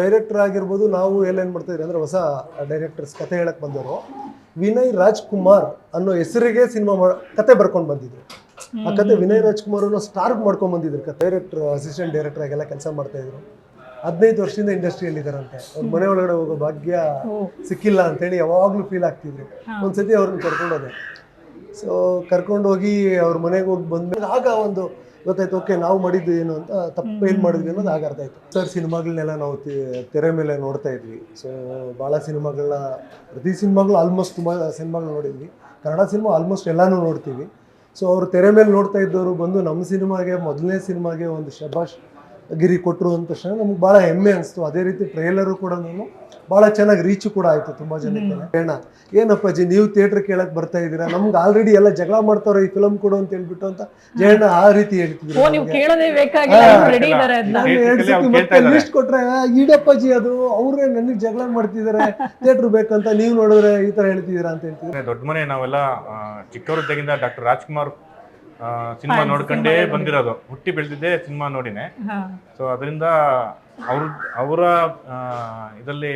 Director ಆಗಿರ್ಬೋದು ನಾವು ಏನೇನು ಮಾಡ್ತಾ ಇದ್ದೀವಿ ಅಂದ್ರೆ ಹೊಸ ಡೈರೆಕ್ಟರ್ಸ್ ಕತೆ ಹೇಳಕ್ಕೆ ಬಂದವರು. ವಿನಯ್ ರಾಜ್ಕುಮಾರ್ ಅನ್ನೋ ಹೆಸರಿಗೆ ಸಿನಿಮಾ ಕತೆ ಬರ್ಕೊಂಡು ಬಂದಿದ್ರು. ಆ ಕತೆ ವಿನಯ್ ರಾಜ್ಕುಮಾರ್ ಅನ್ನೋ ಸ್ಟಾರ್ ಮಾಡ್ಕೊಂಡ್ ಬಂದಿದ್ರು. ಕತೆ ಡೈರೆಕ್ಟರ್ ಅಸಿಸ್ಟೆಂಟ್ ಡೈರೆಕ್ಟರ್ ಆಗೆಲ್ಲ ಕೆಲಸ ಮಾಡ್ತಾ ಇದ್ರು. ಹದಿನೈದು ವರ್ಷದಿಂದ ಇಂಡಸ್ಟ್ರಿಯಲ್ಲಿ ಇದಾರಂತೆ ಅವ್ರ ಮನೆ ಒಳಗಡೆ ಹೋಗೋ ಭಾಗ್ಯ ಸಿಕ್ಕಿಲ್ಲ ಅಂತೇಳಿ ಯಾವಾಗ್ಲೂ ಫೀಲ್ ಆಗ್ತಿದ್ರು. ಒಂದ್ಸತಿ ಅವ್ರನ್ನ ಕರ್ಕೊಂಡೋದೆ ಸೊ ಕರ್ಕೊಂಡೋಗಿ ಅವ್ರ ಮನೆಗೆ ಹೋಗಿ ಬಂದ್ಮೇಲೆ ಆಗ ಒಂದು ಗೊತ್ತಾಯ್ತು ಓಕೆ ನಾವು ಮಾಡಿದ್ದು ಏನು ಅಂತ ತಪ್ಪು ಏನು ಮಾಡಿದ್ವಿ ಅನ್ನೋದು ಆಗ ಅರ್ಥ ಆಯ್ತು. ಸರ್ ಸಿನಿಮಾಗಳನ್ನೆಲ್ಲ ನಾವು ತೆರೆ ಮೇಲೆ ನೋಡ್ತಾ ಇದ್ವಿ. ಸೊ ಭಾಳ ಸಿನಿಮಾಗಳನ್ನ ಪ್ರತಿ ಸಿನಿಮಾಗಳು ಆಲ್ಮೋಸ್ಟ್ ತುಂಬ ಸಿನಿಮಾಗಳು ನೋಡಿದ್ವಿ. ಕನ್ನಡ ಸಿನಿಮಾ ಆಲ್ಮೋಸ್ಟ್ ಎಲ್ಲನೂ ನೋಡ್ತೀವಿ. ಸೊ ಅವರು ತೆರೆ ಮೇಲೆ ನೋಡ್ತಾ ಇದ್ದವರು ಬಂದು ನಮ್ಮ ಸಿನಿಮಾಗೆ ಮೊದಲನೇ ಸಿನಿಮಾಗೆ ಒಂದು ಶಬಾಷ್ ಗಿರಿ ಕೊಟ್ಟರು ಅಂದ ತಕ್ಷಣ ನಮ್ಗೆ ಭಾಳ ಹೆಮ್ಮೆ ಅನಿಸ್ತು. ಅದೇ ರೀತಿ ಟ್ರೇಲರು ಕೂಡ ನಾನು ಭಾಳ ಚೆನ್ನಾಗಿ ರೀಚ್ ಕೂಡ ಆಯಿತು ತುಂಬ ಜನಕ್ಕೆ. ಹೇಳ ಏನಪ್ಪಾಜಿ ನೀವು ಥಿಯೇಟ್ರ್ ಕೇಳಕ್ಕೆ ಬರ್ತಾ ಇದ್ದೀರಾ? ನಮ್ಗೆ ಆಲ್ರೆಡಿ ಎಲ್ಲ ಜಗಳ ಮಾಡ್ತಾವ್ರೆ ಈ ಫಿಲಮ್ ಕೊಡು ಅಂತ ಹೇಳ್ಬಿಟ್ಟು ಅಂತ ಜಯಣ್ಣ ಆ ರೀತಿ ಹೇಳ್ತಿದ್ರು. ಲಿಸ್ಟ್ ಕೊಟ್ರೆ ಈಡಪ್ಪಾಜಿ ಅದು ಅವ್ರೇ ನನಗೆ ಜಗಳ ಮಾಡ್ತಿದ್ದಾರೆ ಥಿಯೇಟ್ರ್ ಬೇಕಂತ ನೀವು ನೋಡಿದ್ರೆ ಈ ತರ ಹೇಳ್ತಿದ್ದೀರಾ ಅಂತ ಹೇಳ್ತಿದ್ರು. ದೊಡ್ಡ ಮನೆ ನಾವೆಲ್ಲ ಚಿಕ್ಕವರಿದ್ದಾಗಿಂದ ಡಾಕ್ಟರ್ ರಾಜ್ಕುಮಾರ್ ಸಿನಿಮಾ ನೋಡ್ಕೊಂಡೇ ಬಂದಿರೋದು. ಹುಟ್ಟಿ ಬೆಳೆದಿದ್ದೆ ಸಿನಿಮಾ ನೋಡಿನೇ. ಸೊ ಅದರಿಂದ ಅವ್ರ ಅವರ ಇದರಲ್ಲಿ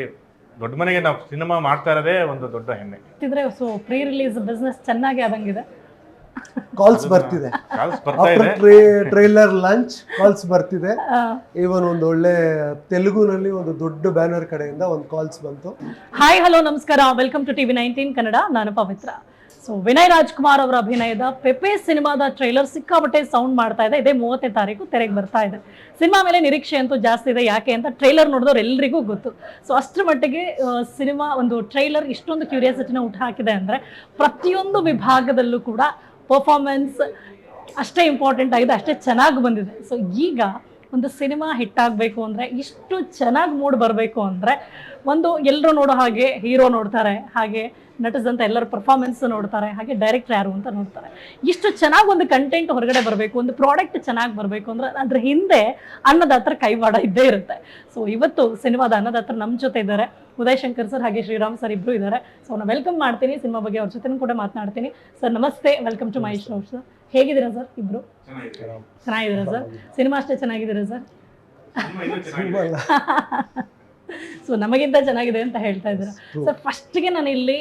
ದೊಡ್ಡ ಮನೆಗೆ ನಾವು ಸಿನಿಮಾ ಮಾಡ್ತಾ ಇರೋದೇ ಒಂದು ದೊಡ್ಡ ಹೆಮ್ಮೆ. ಇದ್ರೆ ಸೊ ಪ್ರೀ ರಿಲೀಸ್ ಬಿಸ್ನೆಸ್ ಚೆನ್ನಾಗಿ ಆದಂಗಿದೆ. ಕಾಲ್ಸ್ ಬರ್ತಿದೆ. ಕಾಲ್ಸ್ ಬರ್ತಾ ಇದೆ. ಟ್ರೈಲರ್ ಲಂಚ್ ಕಾಲ್ಸ್ ಬರ್ತಿದೆ. ಈವನ್ ಇವನ್ ಒಂದು ಒಳ್ಳೆ ತೆಲುಗುನಲ್ಲಿ ಒಂದು ದೊಡ್ಡ ಬ್ಯಾನರ್ ಕಡೆಯಿಂದ ಒಂದು ಕಾಲ್ಸ್ ಬಂತು. ಹಾಯ್ ಹಲೋ ನಮಸ್ಕಾರ. Welcome to TV nineteen Kannada ನಾನು ಪವಿತ್ರ. ಸೊ ವಿನಯ್ ರಾಜ್ಕುಮಾರ್ ಅವರ ಅಭಿನಯದ ಪೆಪೆ ಸಿನಿಮಾದ ಟ್ರೈಲರ್ ಸಿಕ್ಕಾಪಟ್ಟೆ ಸೌಂಡ್ ಮಾಡ್ತಾ ಇದೆ. ಇದೇ ಮೂವತ್ತನೇ ತಾರೀಕು ತೆರೆಗೆ ಬರ್ತಾ ಇದೆ. ಸಿನಿಮಾ ಮೇಲೆ ನಿರೀಕ್ಷೆ ಅಂತೂ ಜಾಸ್ತಿ ಇದೆ. ಯಾಕೆ ಅಂತ ಟ್ರೈಲರ್ ನೋಡಿದವ್ರು ಎಲ್ರಿಗೂ ಗೊತ್ತು. ಸೊ ಅಷ್ಟರ ಮಟ್ಟಿಗೆ ಸಿನಿಮಾ ಒಂದು ಟ್ರೈಲರ್ ಇಷ್ಟೊಂದು ಕ್ಯೂರಿಯಾಸಿಟಿನ ಊಟ ಹಾಕಿದೆ ಅಂದರೆ ಪ್ರತಿಯೊಂದು ವಿಭಾಗದಲ್ಲೂ ಕೂಡ ಪರ್ಫಾರ್ಮೆನ್ಸ್ ಅಷ್ಟೇ ಇಂಪಾರ್ಟೆಂಟ್ ಆಗಿದೆ. ಅಷ್ಟೇ ಚೆನ್ನಾಗಿ ಬಂದಿದೆ. ಸೊ ಈಗ ಒಂದು ಸಿನಿಮಾ ಹಿಟ್ ಆಗಬೇಕು ಅಂದರೆ ಇಷ್ಟು ಚೆನ್ನಾಗಿ ಮೂಡ್ ಬರಬೇಕು ಅಂದರೆ ಒಂದು ಎಲ್ಲರೂ ನೋಡೋ ಹಾಗೆ ಹೀರೋ ನೋಡ್ತಾರೆ. ಹಾಗೆ ನಟಿಸಿದಂಥ ಎಲ್ಲರ ಪರ್ಫಾರ್ಮೆನ್ಸ್ ನೋಡ್ತಾರೆ ಹಾಗೆ ಡೈರೆಕ್ಟರ್ ಯಾರು ಅಂತ ನೋಡ್ತಾರೆ. ಇಷ್ಟು ಚೆನ್ನಾಗಿ ಒಂದು ಕಂಟೆಂಟ್ ಹೊರಗಡೆ ಬರಬೇಕು ಒಂದು ಪ್ರಾಡಕ್ಟ್ ಚೆನ್ನಾಗಿ ಬರಬೇಕು ಅಂದ್ರೆ ಅದ್ರ ಹಿಂದೆ ಅನ್ನದಾತರ ಕೈವಾಡ ಇದ್ದೇ ಇರುತ್ತೆ. ಸೊ ಇವತ್ತು ಸಿನಿಮಾದ ಅನ್ನದಾತರ ನಮ್ಮ ಜೊತೆ ಇದ್ದಾರೆ. ಉದಯ್ ಶಂಕರ್ ಸರ್ ಹಾಗೆ ಶ್ರೀರಾಮ್ ಸರ್ ಇಬ್ಬರು ಇದ್ದಾರೆ. ಸೊ ನಾನು ವೆಲ್ಕಮ್ ಮಾಡ್ತೀನಿ ಸಿನಿಮಾ ಬಗ್ಗೆ ಅವ್ರ ಜೊತೆ ಕೂಡ ಮಾತನಾಡ್ತೀನಿ. ಸರ್ ನಮಸ್ತೆ welcome to my show sir ಹೇಗಿದ್ದೀರಾ ಸರ್ ಇಬ್ರು? ಚೆನ್ನಾಗಿದ್ದೀರಾ? ಸರ್ ಸಿನಿಮಾ ಅಷ್ಟೇ ಚೆನ್ನಾಗಿದ್ದೀರಾ ಸರ್. ಸೊ ನಮಗಿಂತ ಚೆನ್ನಾಗಿದೆ ಅಂತ ಹೇಳ್ತಾ ಇದ್ದೀರಾ? ಸರ್ ಫಸ್ಟ್ಗೆ ನಾನು ಇಲ್ಲಿ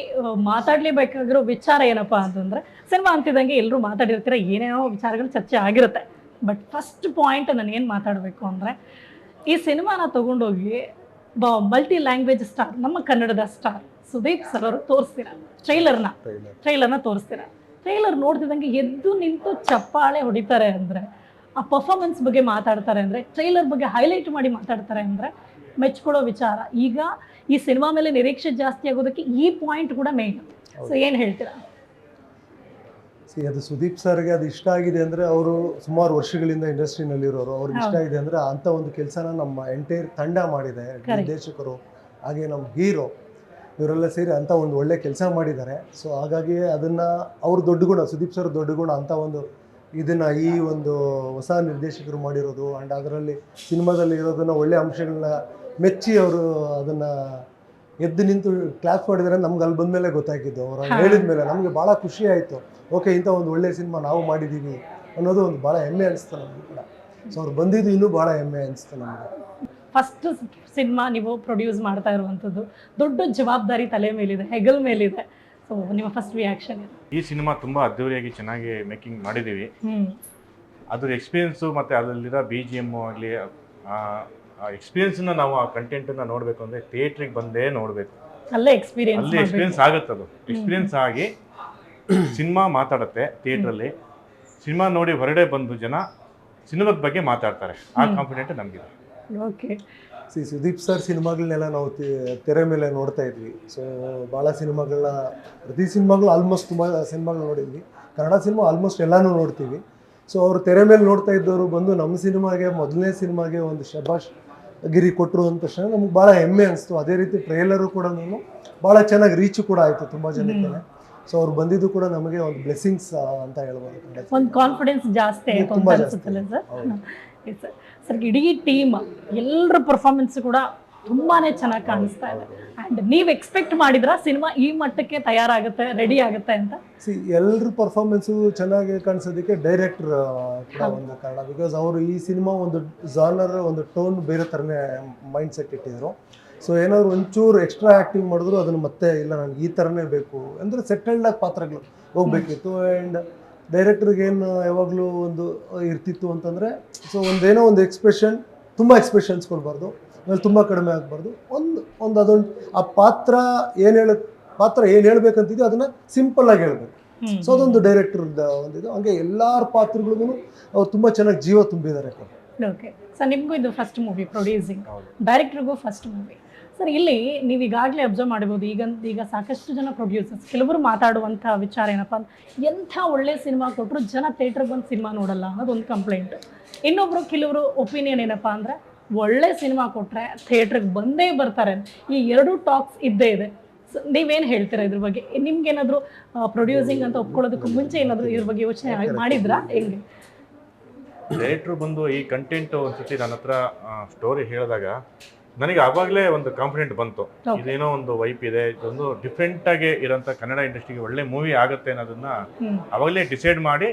ಮಾತಾಡ್ಲೇಬೇಕಾಗಿರೋ ವಿಚಾರ ಏನಪ್ಪಾ ಅಂತಂದ್ರೆ ಸಿನಿಮಾ ಅಂತಿದ್ದಂಗೆ ಎಲ್ಲರೂ ಮಾತಾಡಿರ್ತೀರ ಏನೇನೋ ವಿಚಾರಗಳು ಚರ್ಚೆ ಆಗಿರುತ್ತೆ. ಬಟ್ ಫಸ್ಟ್ ಪಾಯಿಂಟ್ ನಾನು ಏನು ಮಾತಾಡಬೇಕು ಅಂದರೆ ಈ ಸಿನಿಮಾನ ತಗೊಂಡೋಗಿ ಬ ಮಲ್ಟಿ ಲ್ಯಾಂಗ್ವೇಜ್ ಸ್ಟಾರ್ ನಮ್ಮ ಕನ್ನಡದ ಸ್ಟಾರ್ ಸುದೀಪ್ ಸರ್ ಅವರು ತೋರಿಸ್ತೀರಾ? ಟ್ರೈಲರ್ನ. ಟ್ರೈಲರ್ನ ತೋರಿಸ್ತೀರಾ? ಟ್ರೈಲರ್ ನೋಡ್ತಿದ್ದಂಗೆ ಎದ್ದು ನಿಂತು ಚಪ್ಪಾಳೆ ಹೊಡಿತಾರೆ ಅಂದರೆ ಆ ಪರ್ಫಾರ್ಮೆನ್ಸ್ ಬಗ್ಗೆ ಮಾತಾಡ್ತಾರೆ ಅಂದರೆ ಟ್ರೈಲರ್ ಬಗ್ಗೆ ಹೈಲೈಟ್ ಮಾಡಿ ಮಾತಾಡ್ತಾರೆ ಅಂದರೆ ಮೆಚ್ಕೊಳ್ಳೋ ವಿಚಾರ. ಈಗ ಈ ಸಿನಿಮಾ ಮೇಲೆ ನಿರೀಕ್ಷೆ ಜಾಸ್ತಿ ಆಗೋದಕ್ಕೆ ಈ ಪಾಯಿಂಟ್ ಕೂಡ ಮೇನ್ ಸೊ ಏನು ಹೇಳ್ತೀರಾ? ಸಿ ಅದು ಸುದೀಪ್ ಸರ್ಗೆ ಅದು ಇಷ್ಟ ಆಗಿದೆ ಅಂದ್ರೆ ಅವರು ಸುಮಾರು ವರ್ಷಗಳಿಂದ ಇಂಡಸ್ಟ್ರಿನಲ್ಲಿರೋರು. ಅವ್ರಿಗೆ ಇಷ್ಟ ಆಗಿದೆ ಅಂದ್ರೆ ಅಂಥ ಒಂದು ಕೆಲಸನ ನಮ್ಮ ಎಂಟೈರ್ ತಂಡ ಮಾಡಿದೆ. ನಿರ್ದೇಶಕರು ಹಾಗೆ ನಮ್ಮ ಹೀರೋ ಇವರೆಲ್ಲ ಸೇರಿ ಅಂತ ಒಂದು ಒಳ್ಳೆ ಕೆಲಸ ಮಾಡಿದ್ದಾರೆ. ಸೊ ಹಾಗಾಗಿ ಅದನ್ನ ಅವ್ರ ದೊಡ್ಡ ಗುಣ ಸುದೀಪ್ ಸರ್ ದೊಡ್ಡ ಗುಣ ಅಂತ ಒಂದು ಇದನ್ನ ಈ ಒಂದು ಹೊಸ ನಿರ್ದೇಶಕರು ಮಾಡಿರೋದು. ಆ್ಯಂಡ್ ಅದರಲ್ಲಿ ಸಿನಿಮಾದಲ್ಲಿ ಇರೋದನ್ನ ಒಳ್ಳೆ ಅಂಶಗಳನ್ನ ಮೆಚ್ಚಿ ಅವರು ಅದನ್ನು ಎದ್ದು ನಿಂತು ಕ್ಲಾಸ್ ಮಾಡಿದರೆ ನಮ್ಗೆ ಅಲ್ಲಿ ಬಂದಮೇಲೆ ಗೊತ್ತಾಗಿದ್ದು ಅವ್ರು ಹೇಳಿದ ಮೇಲೆ ನಮಗೆ ಭಾಳ ಖುಷಿ ಆಯಿತು. ಓಕೆ ಇಂಥ ಒಂದು ಒಳ್ಳೆ ಸಿನಿಮಾ ನಾವು ಮಾಡಿದ್ದೀವಿ ಅನ್ನೋದು ಒಂದು ಭಾಳ ಹೆಮ್ಮೆ ಅನಿಸ್ತು ನಮಗೆ ಕೂಡ. ಸೊ ಅವ್ರು ಬಂದಿದ್ದು ಇನ್ನೂ ಭಾಳ ಹೆಮ್ಮೆ ಅನಿಸ್ತು ನಮಗೆ. ಫಸ್ಟ್ ಸಿನಿಮಾ ನೀವು ಪ್ರೊಡ್ಯೂಸ್ ಮಾಡ್ತಾ ಇರುವಂಥದ್ದು ದೊಡ್ಡ ಜವಾಬ್ದಾರಿ ತಲೆ ಮೇಲಿದೆ ಹೆಗಲ್ ಮೇಲಿದೆ. ಸೊ ನಿಮ್ಮ ಫಸ್ಟ್ ರಿಯಾಕ್ಷನ್ ಈ ಸಿನಿಮಾ ತುಂಬ ಅದ್ದೂರಿಯಾಗಿ ಚೆನ್ನಾಗಿ ಮೇಕಿಂಗ್ ಮಾಡಿದ್ದೀವಿ. ಅದ್ರ ಎಕ್ಸ್ಪೀರಿಯನ್ಸು ಮತ್ತು ಅದರಲ್ಲಿರೋ ಬಿ ಜಿ ಎಮ್ಮು ಆಗಲಿ ಆ ಎಕ್ಸ್ಪೀರಿಯನ್ಸ್ನ ನಾವು ಆ ಕಂಟೆಂಟನ್ನು ನೋಡಬೇಕು ಅಂದರೆ ಥಿಯೇಟ್ರಿಗೆ ಬಂದೇ ನೋಡಬೇಕು. ಅಲ್ಲೇ ಎಕ್ಸ್ಪೀರಿಯನ್ಸ್ ಅಲ್ಲಿ ಎಕ್ಸ್ಪೀರಿಯನ್ಸ್ ಆಗುತ್ತೆ ಅದು. ಎಕ್ಸ್ಪೀರಿಯನ್ಸ್ ಆಗಿ ಸಿನಿಮಾ ಮಾತಾಡುತ್ತೆ ಥಿಯೇಟ್ರಲ್ಲಿ ಸಿನಿಮಾ ನೋಡಿ ಹೊರಡೆ ಬಂದು ಜನ ಸಿನಿಮಾದ ಬಗ್ಗೆ ಮಾತಾಡ್ತಾರೆ. ಆ ಕಾನ್ಫಿಡೆಂಟ್ ನಮಗಿದೆ. ಓಕೆ. ಸಿ ಸುದೀಪ್ ಸರ್ ಸಿನಿಮಾಗಳನ್ನೆಲ್ಲ ನಾವು ತೆರೆ ಮೇಲೆ ನೋಡ್ತಾ ಇದ್ವಿ. ಸೊ ಭಾಳ ಸಿನಿಮಾಗಳನ್ನ ಪ್ರತಿ ಸಿನಿಮಾಗಳು ಆಲ್ಮೋಸ್ಟ್ ತುಂಬ ಸಿನಿಮಾಗಳು ನೋಡಿದ್ವಿ. ಕನ್ನಡ ಸಿನಿಮಾ ಆಲ್ಮೋಸ್ಟ್ ಎಲ್ಲಾನು ನೋಡ್ತೀವಿ. ಸೊ ಅವರು ತೆರೆ ಮೇಲೆ ನೋಡ್ತಾ ಇದ್ದವರು ಬಂದು ನಮ್ಮ ಸಿನಿಮಾಗೆ ಮೊದಲನೇ ಸಿನಿಮಾಗೆ ಒಂದು ಶಬಾಷ್ ಗಿರಿ ಕೊಟ್ಟರು ಅಂದ ತಕ್ಷಣ ನಮ್ಗೆ ಭಾಳ ಹೆಮ್ಮೆ ಅನಿಸ್ತು. ಅದೇ ರೀತಿ ಟ್ರೇಲರು ಕೂಡ ನಾನು ಭಾಳ ಚೆನ್ನಾಗಿ ರೀಚು ಕೂಡ ಆಯಿತು ತುಂಬ ಜನಕ್ಕೆ ಸೊ ಅವ್ರು ಬಂದಿದ್ದು ಕೂಡ ನಮಗೆ ಒಂದು ಬ್ಲೆಸ್ಸಿಂಗ್ಸ್ ಅಂತ ಹೇಳ್ಬೋದು. ಒಂದು ಕಾನ್ಫಿಡೆನ್ಸ್ ಜಾಸ್ತಿ ಆಯಿತು ಅಂತ. ಅನ್ಸುತ್ತಲ್ಲ ಸರ್? ಸರ್ ಇಡೀ ಟೀಮ್ ಎಲ್ಲರ ಪರ್ಫಾರ್ಮೆನ್ಸ್ ಕೂಡ ತುಂಬಾನೇ ಚೆನ್ನಾಗಿ ಕಾಣಿಸ್ತಾ ಇದೆ. ನೀವ್ ಎಕ್ಸ್ಪೆಕ್ಟ್ ಮಾಡಿದ್ರ ಸಿನಿಮಾ ಈ ಮಟ್ಟಕ್ಕೆ ತಯಾರಾಗುತ್ತೆ ರೆಡಿ ಆಗುತ್ತೆ ಅಂತ? ಸಿ ಎಲ್ಲರ ಪರ್ಫಾರ್ಮೆನ್ಸು ಚೆನ್ನಾಗಿ ಕಾಣಿಸೋದಕ್ಕೆ ಡೈರೆಕ್ಟರ್ ಕೂಡ ಒಂದು ಕಾರಣ. ಬಿಕಾಸ್ ಅವರು ಈ ಸಿನಿಮಾ ಒಂದು ಜಾನರ್ ಒಂದು ಟೋನ್ ಬೇರೆ ಥರನೇ ಮೈಂಡ್ ಸೆಟ್ ಇಟ್ಟಿದ್ರು. ಸೊ ಏನಾದ್ರು ಒಂಚೂರು ಎಕ್ಸ್ಟ್ರಾ ಆ್ಯಕ್ಟಿವ್ ಮಾಡಿದ್ರು ಅದನ್ನು ಮತ್ತೆ ಇಲ್ಲ ನನಗೆ ಈ ಥರನೇ ಬೇಕು. ಅಂದರೆ ಸೆಟಲ್ಡ್ ಆಗಿ ಪಾತ್ರಗಳು ಹೋಗ್ಬೇಕಿತ್ತು. ಆ್ಯಂಡ್ ಡೈರೆಕ್ಟ್ರಿಗೆ ಏನು ಯಾವಾಗಲೂ ಒಂದು ಇರ್ತಿತ್ತು ಅಂತಂದರೆ ಸೊ ಒಂದೇನೋ ಒಂದು ಎಕ್ಸ್ಪ್ರೆಷನ್ ತುಂಬ ಎಕ್ಸ್ಪ್ರೆಷನ್ಸ್ ಕೊಡಬಾರ್ದು. ಆಮೇಲೆ ತುಂಬ ಕಡಿಮೆ ಆಗಬಾರ್ದು. ಒಂದು ಒಂದು ಅದೊಂದು ಆ ಪಾತ್ರ ಏನು ಹೇಳ ಪಾತ್ರ ಏನು ಹೇಳ್ಬೇಕಂತಿದೆಯೋ ಅದನ್ನು ಸಿಂಪಲ್ ಆಗಿ ಹೇಳ್ಬೇಕು. ಸೊ ಅದೊಂದು ಡೈರೆಕ್ಟರ್ ಒಂದಿದು. ಹಂಗೆ ಎಲ್ಲರ ಪಾತ್ರಗಳಿಗೂ ಅವ್ರು ತುಂಬ ಚೆನ್ನಾಗಿ ಜೀವ ತುಂಬಿದ್ದಾರೆ ಓಕೆ ಸರ್ ನಿಮಗೂ ಇದು ಫಸ್ಟ್ ಮೂವಿ ಪ್ರೊಡ್ಯೂಸಿಂಗ್ ಡೈರೆಕ್ಟ್ರಿಗೂ ಫಸ್ಟ್ ಮೂವಿ ಸರ್ ಇಲ್ಲಿ ನೀವು ಈಗಾಗಲೇ ಅಬ್ಸರ್ವ್ ಮಾಡಬಹುದು ಈಗ ಈಗ ಸಾಕಷ್ಟು ಜನ ಪ್ರೊಡ್ಯೂಸರ್ಸ್ ಕೆಲವರು ಮಾತಾಡುವಂಥ ವಿಚಾರ ಏನಪ್ಪ ಅಂದ್ರೆ ಎಂಥ ಒಳ್ಳೆ ಸಿನಿಮಾ ಕೊಟ್ಟರು ಜನ ಥಿಯೇಟ್ರಿಗೆ ಬಂದು ಸಿನಿಮಾ ನೋಡಲ್ಲ ಅನ್ನೋದು ಒಂದು ಕಂಪ್ಲೇಂಟ್ ಇನ್ನೊಬ್ರು ಕೆಲವರು ಒಪಿನಿಯನ್ ಏನಪ್ಪ ಅಂದ್ರೆ ಒಳ್ಳೆ ಸಿನಿಮಾ ಕೊಟ್ಟರೆ ಥಿಯೇಟ್ರಿಗೆ ಬಂದೇ ಬರ್ತಾರೆ. ಈ ಎರಡು ಟಾಕ್ಸ್ ಇದ್ದೇ ಇದೆ. ಸೊ, ನೀವೇನು ಹೇಳ್ತೀರಾ ಇದ್ರ ಬಗ್ಗೆ? ನಿಮ್ಗೇನಾದರೂ ಪ್ರೊಡ್ಯೂಸಿಂಗ್ ಅಂತ ಒಪ್ಕೊಳ್ಳೋದಕ್ಕೂ ಮುಂಚೆ ಏನಾದರೂ ಇದ್ರ ಬಗ್ಗೆ ಯೋಚನೆ ಮಾಡಿದ್ರಾ? ಹೆಂಗೆ? ಡೈರೆಕ್ಟ್ರು ಬಂದು ಈ ಕಂಟೆಂಟು ಒಂದ್ಸತಿ ನನ್ನ ಹತ್ರ ಸ್ಟೋರಿ ಹೇಳಿದಾಗ ನನಗೆ ಆವಾಗಲೇ ಒಂದು ಕಾನ್ಫಿಡೆಂಟ್ ಬಂತು. ಇದೇನೋ ಒಂದು ವೈಪ್ ಇದೆ ಇದೊಂದು ಡಿಫ್ರೆಂಟ್ ಆಗಿ ಇರೋಂಥ ಕನ್ನಡ ಇಂಡಸ್ಟ್ರಿಗೆ ಒಳ್ಳೆ ಮೂವಿ ಆಗುತ್ತೆ ಅನ್ನೋದನ್ನ ಅವಾಗಲೇ ಡಿಸೈಡ್ ಮಾಡಿ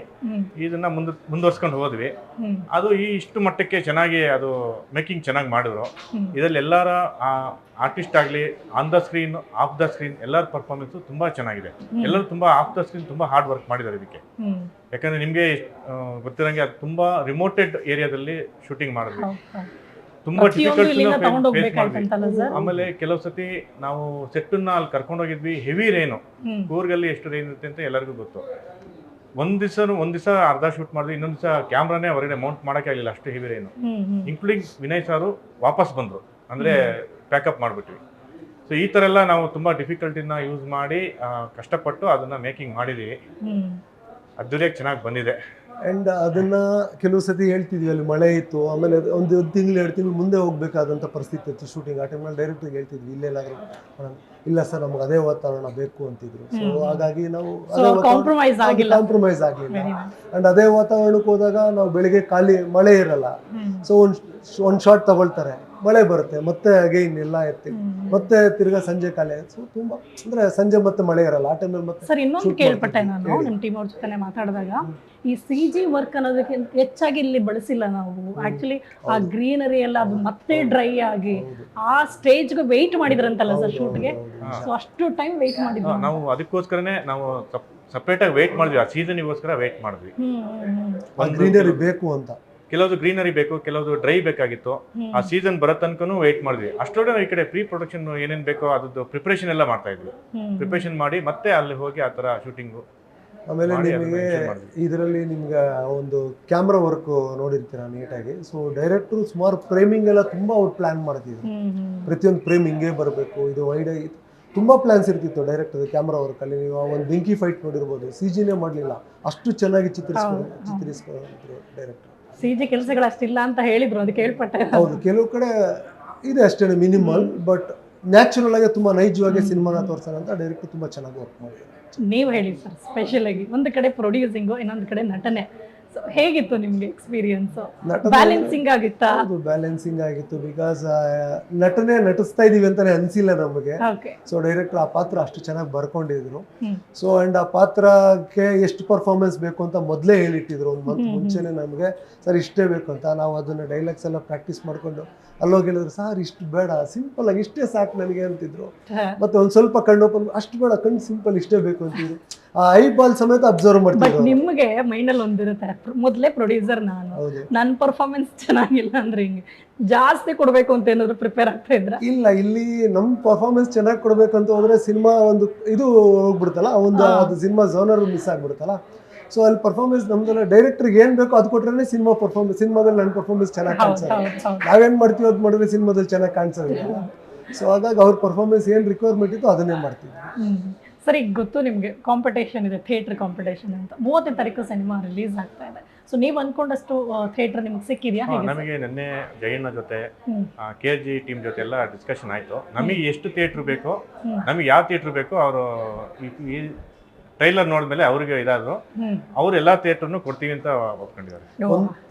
ಇದನ್ನ ಮುಂದ ಮುಂದುವರ್ಸ್ಕೊಂಡು ಹೋದ್ವಿ. ಅದು ಈ ಇಷ್ಟು ಮಟ್ಟಕ್ಕೆ ಚೆನ್ನಾಗಿ ಅದು ಮೇಕಿಂಗ್ ಚೆನ್ನಾಗಿ ಮಾಡಿದ್ರು. ಇದರಲ್ಲಿ ಎಲ್ಲರ ಆರ್ಟಿಸ್ಟ್ ಆಗಲಿ on the screen off the screen ಎಲ್ಲರ ಪರ್ಫಾರ್ಮೆನ್ಸ್ ತುಂಬಾ ಚೆನ್ನಾಗಿದೆ. ಎಲ್ಲರೂ ತುಂಬಾ ಆಫ್ ದ ಸ್ಕ್ರೀನ್ ತುಂಬಾ ಹಾರ್ಡ್ ವರ್ಕ್ ಮಾಡಿದ್ದಾರೆ ಇದಕ್ಕೆ. ಯಾಕಂದ್ರೆ ನಿಮಗೆ ಗೊತ್ತಿರಂಗೆ ಅದು ತುಂಬಾ ರಿಮೋಟೆಡ್ ಏರಿಯಾದಲ್ಲಿ ಶೂಟಿಂಗ್ ಮಾಡಿದ್ವಿ. ತುಂಬ ಆಮೇಲೆ ಕೆಲವು ಸತಿ ನಾವು ಸೆಟ್ಟನ್ನ ಅಲ್ಲಿ ಕರ್ಕೊಂಡೋಗಿದ್ವಿ ಹೆವಿ ರೇನು ಕೂರ್ಗ್ ಕೂರ್ಗಲ್ಲಿ ಎಷ್ಟು ರೇನ್ ಇರುತ್ತೆ ಅಂತ ಎಲ್ಲರಿಗೂ ಗೊತ್ತು. ಒಂದ್ ದಿವಸ ಒಂದ್ ದಿವಸ ಅರ್ಧ ಶೂಟ್ ಮಾಡಿದ್ವಿ ಇನ್ನೊಂದ್ ದಿವಸ ಕ್ಯಾಮ್ರಾನೇ ಹೊರಗಡೆ ಮೌಂಟ್ ಮಾಡಕ್ಕೆ ಆಗಲಿಲ್ಲ ಅಷ್ಟು ಹೆವಿ ರೇನು ಇನ್ಕ್ಲೂಡಿಂಗ್ ವಿನಯ್ ಸಾರು ವಾಪಸ್ ಬಂದರು. ಅಂದ್ರೆ ಪ್ಯಾಕಪ್ ಮಾಡ್ಬಿಟ್ವಿ. ಸೊ ಈ ತರ ಎಲ್ಲ ನಾವು ತುಂಬಾ ಡಿಫಿಕಲ್ಟಿನ ಯೂಸ್ ಮಾಡಿ ಕಷ್ಟಪಟ್ಟು ಅದನ್ನ ಮೇಕಿಂಗ್ ಮಾಡಿದೀವಿ. ಅದ್ದೂರಿಯಾಗಿ ಚೆನ್ನಾಗಿ ಬಂದಿದೆ. ಆ್ಯಂಡ್ ಅದನ್ನ ಕೆಲವು ಸತಿ ಹೇಳ್ತಿದ್ವಿ ಅಲ್ಲಿ ಮಳೆ ಇತ್ತು ಆಮೇಲೆ ಒಂದು ಒಂದು ತಿಂಗಳು ಎರಡು ತಿಂಗಳು ಮುಂದೆ ಹೋಗ್ಬೇಕಾದಂತ ಪರಿಸ್ಥಿತಿ ಇತ್ತು ಶೂಟಿಂಗ್ ಆ ಟೈಮಲ್ಲಿ ಡೈರೆಕ್ಟ್ರಿಗೆ ಹೇಳ್ತಿದ್ವಿ ಇಲ್ಲೇ. ಇಲ್ಲ ಸರ್ ನಮ್ಗೆ ಅದೇ ವಾತಾವರಣ ಬೇಕು ಅಂತಿದ್ರು. ಸೊ ಹಾಗಾಗಿ ನಾವು ಕಾಂಪ್ರಮೈಸ್ ಆಗಿಲ್ಲ. ಕಾಂಪ್ರಮೈಸ್ ಆಗಲಿಲ್ಲ ಆ್ಯಂಡ್ ಅದೇ ವಾತಾವರಣಕ್ಕೆ ಹೋದಾಗ ನಾವು ಬೆಳಿಗ್ಗೆ ಖಾಲಿ ಮಳೆ ಇರಲ್ಲ. ಸೊ ಒಂದು ಒಂದು ಶಾರ್ಟ್ ತಗೊಳ್ತಾರೆ. ಮಳೆ ಬರುತ್ತೆ ಮತ್ತೆ ಅಗೈನ್ ಎಲ್ಲ ಎತ್ತಿ ಮತ್ತೆ ತಿರ್ಗಾ ಸಂಜೆ ಕಾಲ. ಸೊ ತುಂಬ ಅಂದ್ರೆ ಸಂಜೆ ಮತ್ತೆ ಮಳೆ ಇರಲ್ಲ ಆ ಟೈಮಲ್ಲಿ ಮತ್ತೆ ಸರ್ ಇನ್ನೊಂದು ಕೇಳ್ಪಟ್ಟೆ. ನಾನು ನಿಮ್ ನಿಮ್ಮ ಟೀಮ್ ಅವ್ರ ಜೊತೆ ಮಾತಾಡಿದಾಗ ಈ ಸಿ ಜಿ ವರ್ಕ್ ಅನ್ನೋದಕ್ಕಿಂತ ಹೆಚ್ಚಾಗಿ ಇಲ್ಲಿ ಬಳಸಿಲ್ಲ ನಾವು. ಆಕ್ಚುಲಿ ಆ ಗ್ರೀನರಿ ಎಲ್ಲ ಅದು ಮತ್ತೆ ಡ್ರೈ ಆಗಿ ಆ ಸ್ಟೇಜ್ಗೆ ವೆಯ್ಟ್ ಮಾಡಿದ್ರಂತಲ್ಲ ಸರ್ ಶೂಟ್ಗೆ ಸೊ ಅಷ್ಟು ಟೈಮ್ ವೆಯ್ಟ್ ಮಾಡಿದ್ವಿ ನಾವು. ಅದಕ್ಕೋಸ್ಕರನೇ ನಾವು ಸಪ್ರೇಟಾಗಿ ವೆಯ್ಟ್ ಮಾಡಿದ್ವಿ. ಆ ಸೀಸನ್ ಗೋಸ್ಕರ ವೆಯ್ಟ್ ಮಾಡಿದ್ವಿ. ಗ್ರೀನರಿ ಬೇಕು ಅಂತ. ಕೆಲವೊಂದು ಗ್ರೀನರಿ ಬೇಕು ಕೆಲವೊಂದು ಡ್ರೈ ಬೇಕಾಗಿತ್ತು. ಆ ಸೀಸನ್ ಬರೋ ತನಕನೂ ವೇಟ್ ಮಾಡಿದ್ವಿ. ಅಷ್ಟೊಡೆ ಈ ಕಡೆ ಪ್ರೀ ಪ್ರೊಡಕ್ಷನ್ ಏನೇನು ಬೇಕೋ ಅದ್ರದ್ದು ಪ್ರಿಪ್ರೇಷನ್ ಎಲ್ಲ ಮಾಡ್ತಾ ಇದ್ವಿ. ಪ್ರಿಪರೇಷನ್ ಮಾಡಿ ಮತ್ತೆ ಅಲ್ಲಿ ಹೋಗಿ ಆ ತರ ಶೂಟಿಂಗು ಆಮೇಲೆ ನಿಮಗೆ ಇದರಲ್ಲಿ ನಿಮ್ಗೆ ಒಂದು ಕ್ಯಾಮ್ರಾ ವರ್ಕ್ ನೋಡಿರ್ತೀರ ನೀಟಾಗಿ ಸೊ ಡೈರೆಕ್ಟ್ರು ಸುಮಾರು ಫ್ರೇಮಿಂಗ್ ಎಲ್ಲ ತುಂಬ ಅವ್ರು ಪ್ಲಾನ್ ಮಾಡ್ತಿದ್ರು. ಪ್ರತಿಯೊಂದು ಫ್ರೇಮ್ ಹಿಂಗೆ ಬರಬೇಕು ಇದು ವೈಡ್ ತುಂಬ ಪ್ಲಾನ್ಸ್ ಇರ್ತಿತ್ತು ಡೈರೆಕ್ಟ್ ಕ್ಯಾಮ್ರಾ ವರ್ಕಲ್ಲಿ ನೀವು ಒಂದು ಬೆಂಕಿ ಫೈಟ್ ನೋಡಿರ್ಬೋದು ಸಿ ಜಿನೇ ಮಾಡಲಿಲ್ಲ. ಅಷ್ಟು ಚೆನ್ನಾಗಿ ಚಿತ್ರಿಸ್ಕೊಂಡು ಚಿತ್ರಿಸ್ಕೊಂಡಿದ್ರು ಡೈರೆಕ್ಟರ್ ಸಿ ಜಿ ಕೆಲಸಗಳು ಅಷ್ಟಿಲ್ಲ ಅಂತ ಹೇಳಿದ್ರು ಅದು ಕೇಳ್ಪಟ್ಟೆ. ಹೌದು ಕೆಲವು ಕಡೆ ಇದೆ ಅಷ್ಟೇ ಮಿನಿಮಲ್ ಬಟ್ ನ್ಯಾಚುರಲ್ ಆಗಿ ತುಂಬಾ ನೈಜವಾಗಿ ಸಿನಿಮಾನ ತೋರಿಸ್ತಾರೆ ಅಂತ ಡೈರೆಕ್ಟ್ ತುಂಬಾ ಚೆನ್ನಾಗಿ ವರ್ಕ್ ಮಾಡಿದ್ದಾರೆ. ನೀವು ಹೇಳಿ ಸರ್ ಸ್ಪೆಷಲ್ ಆಗಿ. ಒಂದು ಕಡೆ ಪ್ರೊಡ್ಯೂಸಿಂಗು ಇನ್ನೊಂದು ಕಡೆ ನಟನೆ. ಸೊ ಹೇಗಿತ್ತು ನಿಮ್ಗೆ ಎಕ್ಸ್ಪೀರಿಯನ್ಸ್ ನಟನೆ- ಬ್ಯಾಲೆನ್ಸಿಂಗ್ ಆಗಿತ್ತಾ? ಹೌದು ಬ್ಯಾಲೆನ್ಸಿಂಗ್ ಆಗಿತ್ತು ಬಿಕಾಸ್ ನಟನೆ ನಟಿಸ್ತಾ ಇದೀವಿ ಅಂತಾನೆ ಅನ್ಸಿಲ್ಲ ನಮಗೆ. ಸೊ ಡೈರೆಕ್ಟರ್ ಆ ಪಾತ್ರ ಅಷ್ಟು ಚೆನ್ನಾಗಿ ಬರ್ಕೊಂಡಿದ್ರು. ಸೊ ಅಂಡ್ ಆ ಪಾತ್ರಕ್ಕೆ ಎಷ್ಟು ಪರ್ಫಾರ್ಮೆನ್ಸ್ ಬೇಕು ಅಂತ ಮೊದಲೇ ಹೇಳಿಟ್ಟಿದ್ರು. ಒಂದು ಮಂತ್ ಮುಂಚೆನೆ ನಮಗೆ ಸರ್ ಇಷ್ಟೇ ಬೇಕು ಅಂತ. ನಾವು ಅದನ್ನ ಡೈಲಾಗ್ಸ್ ಎಲ್ಲ ಪ್ರಾಕ್ಟೀಸ್ ಮಾಡ್ಕೊಂಡು ಅಲ್ಲೋಗಿ ಹೇಳಿದ್ರು ಸರ್ ಇಷ್ಟು ಬೇಡ ಸಿಂಪಲ್ ಆಗಿ ಇಷ್ಟೇ ಸಾಕು ನನಗೆ ಅಂತಿದ್ರು. ಮತ್ತೆ ಒಂದ್ ಸ್ವಲ್ಪ ಕಣ್ಣು ಓಪನ್ ಅಷ್ಟು ಬೇಡ ಕಣ್ಣು ಸಿಂಪಲ್ ಇಷ್ಟೇ ಬೇಕು ಅಂತಿದ್ರು. ಆ ಐ ಬಾಲ್ ಸಮೇತ ಅಬ್ಸರ್ವ್ ಮಾಡ್ತಾರೆ ನಿಮಗೆ ಮೈಂಡಲ್ಲಿ ಒಂದಿರುತ್ತೆ. ಮೊದಲೇ ಪ್ರೊಡ್ಯೂಸರ್ ನಾನು. ನನ್ನ ಪರ್ಫಾರ್ಮೆನ್ಸ್ ಚೆನ್ನಾಗಿಲ್ಲ ಅಂದ್ರೆ ಹಿಂಗೆ. ಜಾಸ್ತಿ ಕೊಡಬೇಕು ಅಂತ ಏನಾದ್ರು ಪ್ರಿಪೇರ್ ಆಗ್ತಾ ಇದ್ರ? ಇಲ್ಲ ಇಲ್ಲಿ ನಮ್ ಪರ್ಫಾರ್ಮೆನ್ಸ್ ಚೆನ್ನಾಗಿ ಕೊಡ್ಬೇಕಂತ ಹೋದ್ರೆ ಸಿನಿಮಾ ಒಂದು ಇದು ಹೋಗ್ಬಿಡುತ್ತಲ್ಲ ಒಂದು. ಅದು ಸಿನಿಮಾ ಝೋನರ್ ಮಿಸ್ ಆಗ್ಬಿಡುತ್ತಲ್ಲ ಸೊ ಅಲ್ಲಿ ಪರ್ಫಾರ್ಮೆನ್ಸ್ ನಮ್ದೆಲ್ಲ ಡೈರೆಕ್ಟರ್ಗೆ ಏನ್ ಬೇಕೋ ಅದು ಕೊಟ್ರೆ ಸಿನಿಮಾ ಪರ್ಫಾರ್ಮೆನ್ಸ್ ಸಿನಿಮಾದಲ್ಲಿ ನನ್ನ ಪರ್ಫಾರ್ಮೆನ್ಸ್ ಚೆನ್ನಾಗಿ ಕಾಣಿಸಲ್ಲ ನಾವೇನ್ ಮಾಡ್ತೀವಿ ಅದು ಮಾಡಿದ್ರೆ ಸಿನಿಮಾದಲ್ಲಿ ಚೆನ್ನಾಗಿ ಕಾಣಿಸಲ್ಲ ಸೊ ಹಾಗಾಗಿ ಅವ್ರ ಪರ್ಫಾರ್ಮೆನ್ಸ್ ಏನ್ ರಿಕ್ವೈರ್ಮೆಂಟ್ ಇತ್ತು ಅದನ್ನೇ ಮಾಡ್ತೀವಿ. ಸರಿ ಈಗ ಗೊತ್ತು ನಿಮ್ಗೆ. ಕಾಂಪಿಟೇಷನ್ ಇದೆ ಥಿಯೇಟರ್ ಕಾಂಪಿಟೇಷನ್ ಅಂತ. ಮೂವತ್ತನೇ ತಾರೀಕು ಸಿನಿಮಾ ರಿಲೀಸ್ ಆಗ್ತಾ ಇದೆ. ಸೊ ನೀವು ಅನ್ಕೊಂಡಷ್ಟು ಥಿಯೇಟರ್ ನಿಮ್ಗೆ ಸಿಕ್ಕಿದ್ಯಾ? ನಮಗೆ ನಿನ್ನೆ ಜಯಣ್ಣ ಜೊತೆ ಕೆ ಜಿ ಟೀಮ್ ಜೊತೆ ಎಲ್ಲ ಡಿಸ್ಕಷನ್ ಆಯಿತು. ನಮಗೆ ಎಷ್ಟು ಥಿಯೇಟ್ರ್ ಬೇಕೋ. ನಮಗೆ ಯಾವ ಥಿಯೇಟ್ರ್ ಬೇಕೋ ಅವರು ಟ್ರೈಲರ್ ನೋಡಿದ್ಮೇಲೆ ಅವ್ರಿಗೆ ಇದಾದ್ರು. ಅವ್ರು ಎಲ್ಲಾ ಥಿಯೇಟರ್ನು ಕೊಡ್ತೀವಿ ಅಂತ ಒಪ್ಕೊಂಡಿದ್ದಾರೆ.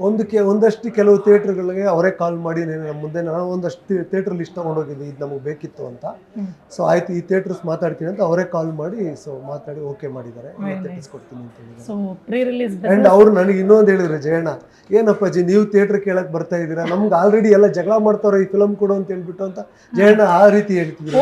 ಒಂದಕ್ಕೆ ಒಂದಷ್ಟು ಕೆಲವು ಥಿಯೇಟರ್ಗಳಿಗೆ ಅವರೇ ಕಾಲ್ ಮಾಡಿ ಮುಂದೆ ನಾನು ಒಂದಷ್ಟು ಥಿಯೇಟರ್ ಲಿಸ್ಟ್ ತಗೊಂಡೋಗಿದ್ದೆ ಇದು ನಮಗೆ ಬೇಕಿತ್ತು ಅಂತ. ಸೊ ಆಯ್ತು ಈ ಥಿಯೇಟರ್ಸ್ ಮಾತಾಡ್ತೀನಿ ಅಂತ ಅವರೇ ಕಾಲ್ ಮಾಡಿ ಸೊ ಮಾತಾಡಿ ಓಕೆ ಮಾಡಿದ್ದಾರೆ. Very ಥಿಯೇಟರ್ಸ್ ಕೊಡ್ತೀನಿ ಅಂತ ಹೇಳಿದ್ದಾರೆ. ಅಂಡ್ ಅವ್ರು ನನಗೆ ಇನ್ನೊಂದು ಹೇಳಿದ್ರು ಜಯಣ್ಣ ಏನಪ್ಪಾಜಿ ನೀವು ಥಿಯೇಟರ್ ಕೇಳಕ್ ಬರ್ತಾ ಇದ್ದೀರಾ? ನಮ್ಗೆ ಆಲ್ರೆಡಿ ಎಲ್ಲ ಜಗಳ ಮಾಡ್ತಾವ್ರೆ ಈ ಫಿಲಮ್ ಕೊಡು ಅಂತ ಹೇಳ್ಬಿಟ್ಟು ಅಂತ. ಜಯಣ್ಣ ಆ ರೀತಿ ಹೇಳ್ತಿದ್ರು.